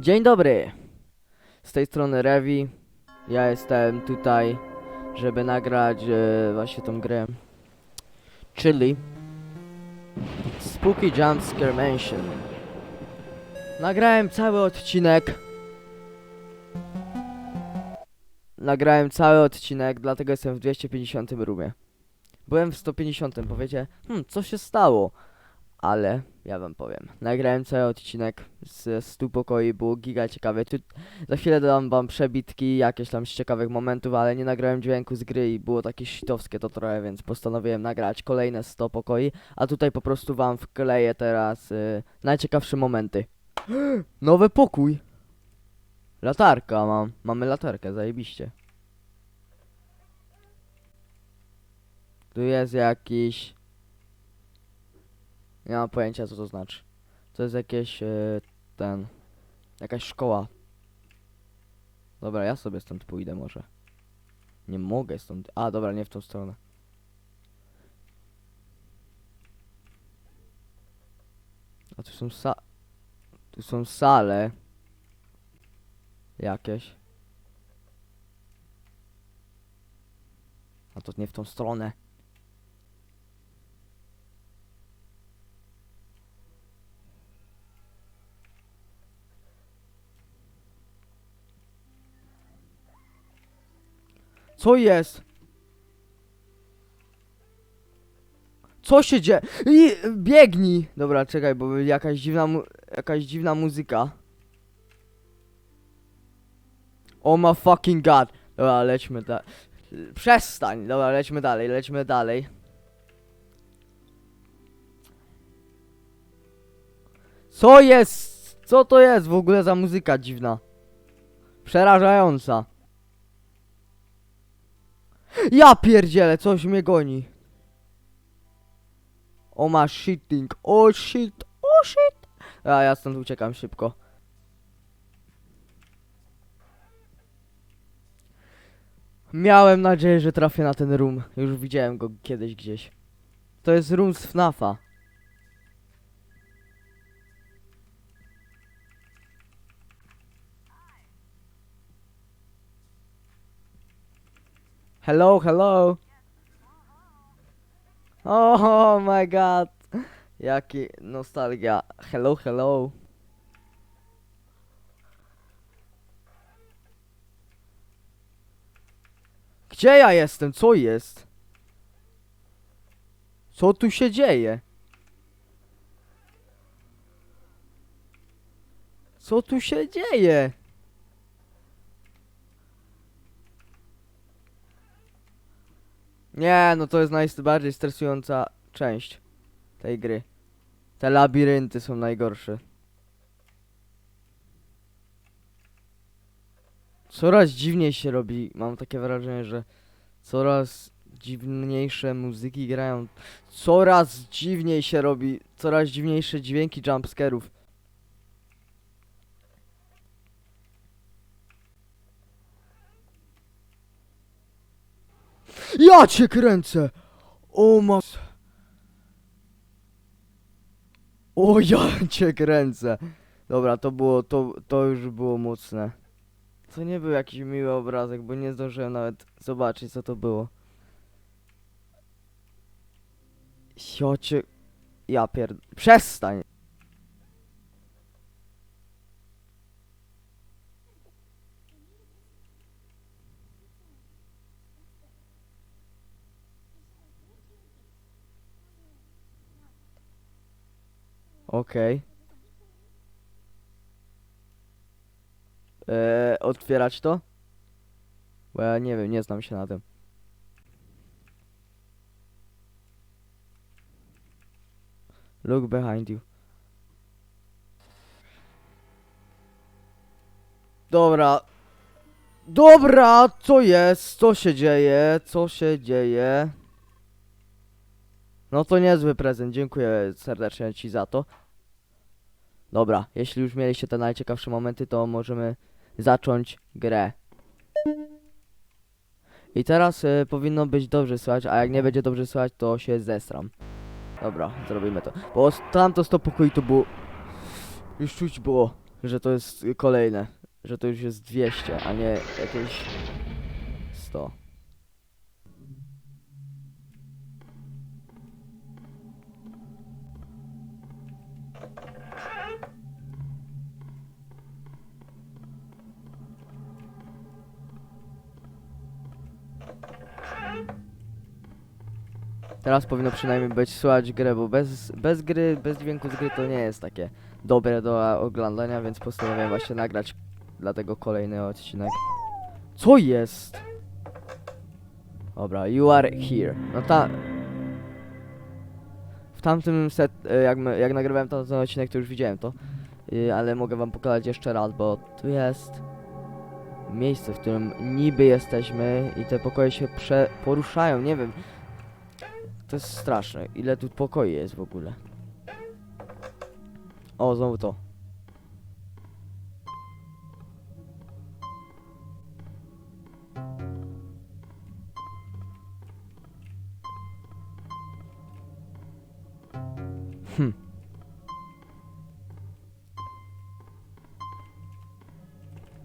Dzień dobry. Z tej strony Revi. Ja jestem tutaj, żeby nagrać e, właśnie tą grę. Czyli Spooky Jumpscare Mansion. Nagrałem cały odcinek. Nagrałem cały odcinek, dlatego jestem w 250 roomie. Byłem w 150, powiecie, hmm, co się stało? Ale ja wam powiem. Nagrałem cały odcinek z 100 pokoi, było giga ciekawe. Tu, za chwilę dam wam przebitki, jakieś tam z ciekawych momentów, ale nie nagrałem dźwięku z gry i było takie shitowskie to trochę, więc postanowiłem nagrać kolejne 100 pokoi, a tutaj po prostu wam wkleję teraz y, najciekawsze momenty. Nowy pokój! Latarka mam, mamy latarkę, zajebiście. Tu jest jakiś... Nie mam pojęcia co to znaczy. To jest jakieś e, ten. Jakaś szkoła. Dobra, ja sobie stąd pójdę może. Nie mogę stąd. A dobra, nie w tą stronę. A tu są sa... Tu są sale. Jakieś. A to nie w tą stronę. Co jest? Co się dzieje? I biegnij! Dobra, czekaj, bo jakaś dziwna jakaś dziwna muzyka. Oh my fucking god. Dobra, lećmy dalej. Przestań! Dobra, lećmy dalej, lećmy dalej. Co jest? Co to jest w ogóle za muzyka dziwna? Przerażająca. Ja pierdzielę, coś mnie goni. O ma shitting, o shit, o shit. A ja stąd uciekam szybko. Miałem nadzieję, że trafię na ten room. Już widziałem go kiedyś gdzieś. To jest room z FNAFa. Hello, hello. Oh, my god. Jaki nostalgia. Hello, hello. Gdzie ja jestem? Co jest? Co tu się dzieje? Co tu się dzieje? Nie, no to jest najbardziej stresująca część tej gry. Te labirynty są najgorsze. Coraz dziwniej się robi. Mam takie wrażenie, że coraz dziwniejsze muzyki grają. Coraz dziwniej się robi. Coraz dziwniejsze dźwięki jumpscarów. Ja cię kręcę! O ma... O ja cię kręcę! Dobra, to było, to, to już było mocne. To nie był jakiś miły obrazek, bo nie zdążyłem nawet zobaczyć co to było. Siocie... Ja pierd... Przestań! Okej. Eee, otwierać to? Bo ja nie wiem, nie znam się na tym. Look behind you. Dobra. Dobra, co jest? Co się dzieje? Co się dzieje? No to niezły prezent, dziękuję serdecznie Ci za to. Dobra, jeśli już mieliście te najciekawsze momenty, to możemy zacząć grę. I teraz y, powinno być dobrze słychać, a jak nie będzie dobrze słychać, to się zestram. Dobra, zrobimy to. Bo tamto 100 pokoi to było... Już czuć było. że to jest kolejne, że to już jest 200, a nie jakieś 100. Teraz powinno przynajmniej być słychać grę, bo bez, bez gry, bez dźwięku z gry to nie jest takie dobre do oglądania, więc postanowiłem właśnie nagrać dlatego kolejny odcinek. Co jest? Dobra, you are here. No ta... W tamtym set, e, jak, jak nagrywałem ten odcinek, to już widziałem to. Y, ale mogę wam pokazać jeszcze raz, bo tu jest miejsce, w którym niby jesteśmy i te pokoje się poruszają, nie wiem. To jest straszne. Ile tu pokoi jest w ogóle? O, znowu to. Hm.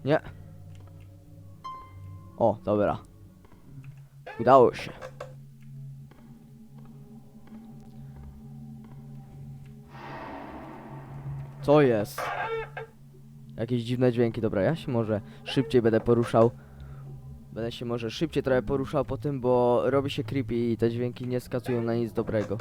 Nie. O, dobra. Udało się. Co jest? Jakieś dziwne dźwięki, dobra, ja się może szybciej będę poruszał. Będę się może szybciej trochę poruszał po tym, bo robi się creepy i te dźwięki nie skazują na nic dobrego.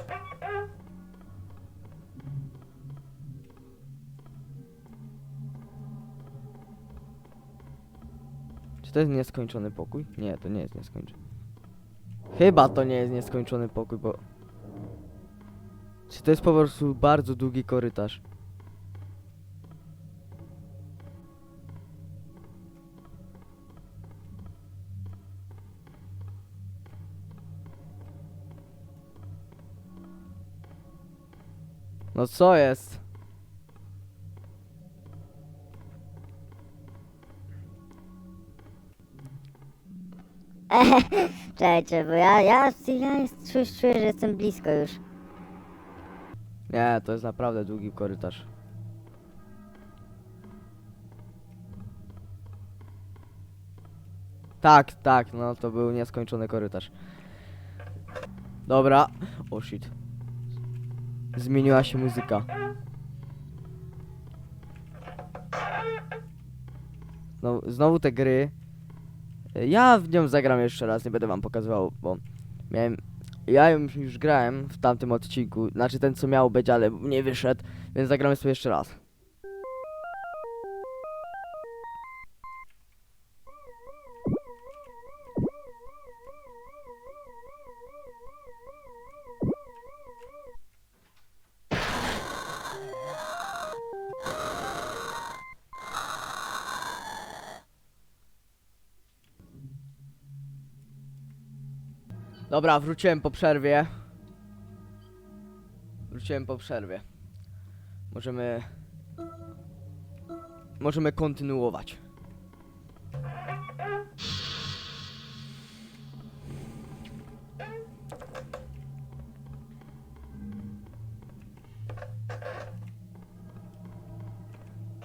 Czy to jest nieskończony pokój? Nie, to nie jest nieskończony. Chyba to nie jest nieskończony pokój, bo... Czy to jest po prostu bardzo długi korytarz? No co jest? Czekajcie, bo ja, ja, ja jest, czuję, czuję, że jestem blisko już. Nie, to jest naprawdę długi korytarz. Tak, tak, no to był nieskończony korytarz. Dobra. O shit. Zmieniła się muzyka. Znowu, znowu te gry. Ja w nią zagram jeszcze raz, nie będę wam pokazywał, bo miałem ja już grałem w tamtym odcinku, znaczy ten co miał być, ale nie wyszedł, więc zagramy sobie jeszcze raz. Dobra, wróciłem po przerwie. Wróciłem po przerwie. Możemy... Możemy kontynuować.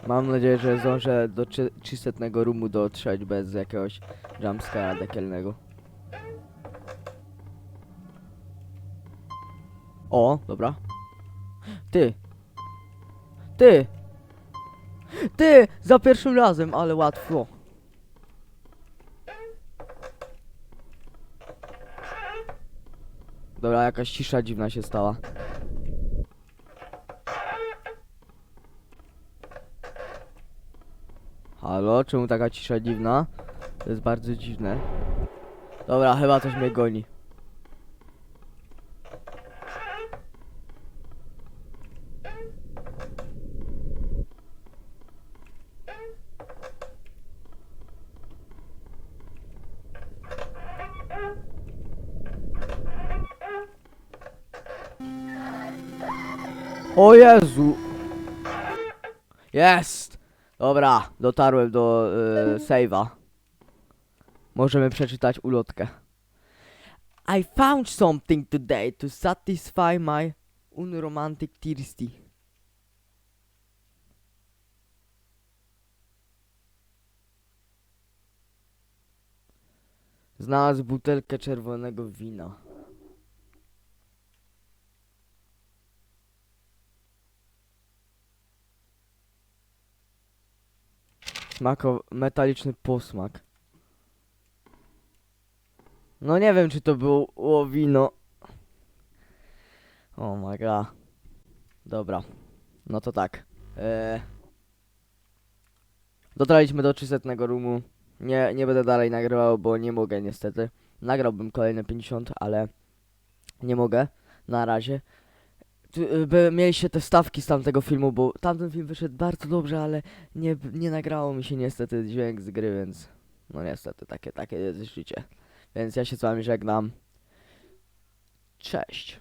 Mam nadzieję, że zdążę do 300 roomu dotrzeć bez jakiegoś jumpscare'a dekielnego. O, dobra. Ty. Ty. Ty! Za pierwszym razem, ale łatwo. Dobra, jakaś cisza dziwna się stała. Halo, czemu taka cisza dziwna? To jest bardzo dziwne. Dobra, chyba coś mnie goni. O Jezu! Jest! Dobra, dotarłem do yy, save'a. Możemy przeczytać ulotkę. I found something today to satisfy my unromantic thirsty. Znalazł butelkę czerwonego wina. Smako... metaliczny posmak. No nie wiem, czy to było wino. O oh my god. Dobra. No to tak. Eee... Do 300 roomu. Nie, nie będę dalej nagrywał, bo nie mogę niestety. Nagrałbym kolejne 50, ale nie mogę na razie. Y, by, mieliście te wstawki z tamtego filmu, bo tamten film wyszedł bardzo dobrze, ale nie, nie nagrało mi się niestety dźwięk z gry, więc no niestety takie, takie jest życie. Więc ja się z wami żegnam. Cześć.